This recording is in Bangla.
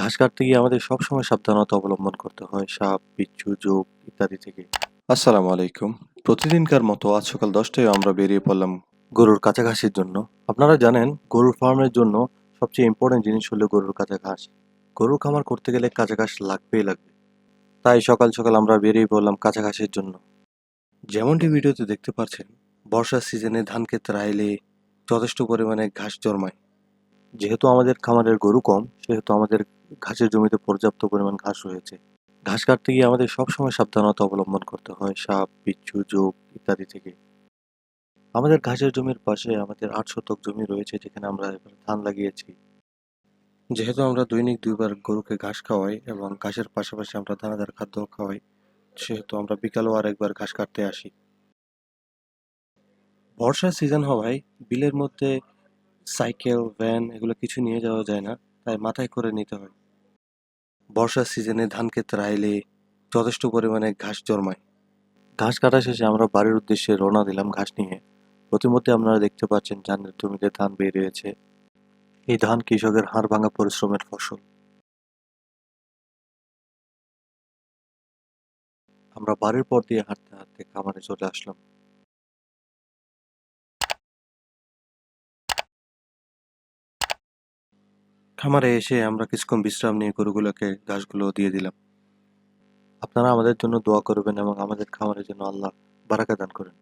ঘাস কাটতে গিয়ে আমাদের সবসময় সাবধানতা অবলম্বন করতে হয়, সাপ বিচ্ছু জোক ইত্যাদি থেকে। আসসালামু আলাইকুম। প্রতিদিনকার মতো আজ সকাল দশটায় আমরা বেরিয়ে পড়লাম গরুর কাঁচা ঘাসের জন্য। আপনারা জানেন, গরুর ফার্মের জন্য সবচেয়ে ইম্পর্টেন্ট জিনিস হলো গরুর কাঁচা ঘাস। গরুর খামার করতে গেলে কাঁচা ঘাস লাগবেই লাগবে। তাই সকাল সকাল আমরা বেরিয়ে পড়লাম কাঁচা ঘাসের জন্য। যেমনটি ভিডিওতে দেখতে পাচ্ছেন, বর্ষার সিজনে ধান ক্ষেত রাইলে যথেষ্ট পরিমাণে ঘাস জন্মায়। যেহেতু আমাদের খামারের গরু কম, সেহেতু আমাদের ঘাসের জমিতে পর্যাপ্ত পরিমাণ ঘাস রয়েছে। ঘাস কাটতে গিয়ে আমাদের সবসময় সাবধানতা অবলম্বন করতে হয়, সাপ বিচ্ছু জোক ইত্যাদি থেকে। আমাদের ঘাসের জমির পাশে আমাদের আট শতক জমি রয়েছে, যেখানে আমরা এবার ধান লাগিয়েছি। যেহেতু আমরা দৈনিক দুইবার গরুকে ঘাস খাওয়াই এবং ঘাসের পাশাপাশি আমরা দানাদার খাদ্য খাওয়াই, সেহেতু আমরা বিকালেও আরেকবার ঘাস কাটতে আসি। বর্ষার সিজন হওয়ায় বিলের মধ্যে সাইকেল, ভ্যান এগুলো কিছু নিয়ে যাওয়া যায় না, তাই মাথায় করে নিতে হয়। বর্ষার সিজনে ধান ক্ষেত রাইলে যথেষ্ট পরিমাণে ঘাস জন্মায়। ঘাস কাটা শেষে আমরা বাড়ির উদ্দেশ্যে রওনা দিলাম ঘাস নিয়ে। প্রতিমধ্যে আপনারা দেখতে পাচ্ছেন ধানের জমিতে ধান বেরিয়েছে এই ধান কৃষকের হাড় ভাঙা পরিশ্রমের ফসল। আমরা বাড়ির পর দিয়ে হাঁটতে হাঁটতে খামারে চলে আসলাম। খামারে এসে আমরা কিছুক্ষণ বিশ্রাম নিয়ে গরুগুলোকে ঘাসগুলো দিয়ে দিলাম। আপনারা আমাদের জন্য দোয়া করবেন এবং আমাদের খামারের জন্য আল্লাহ বারাকা দান করেন।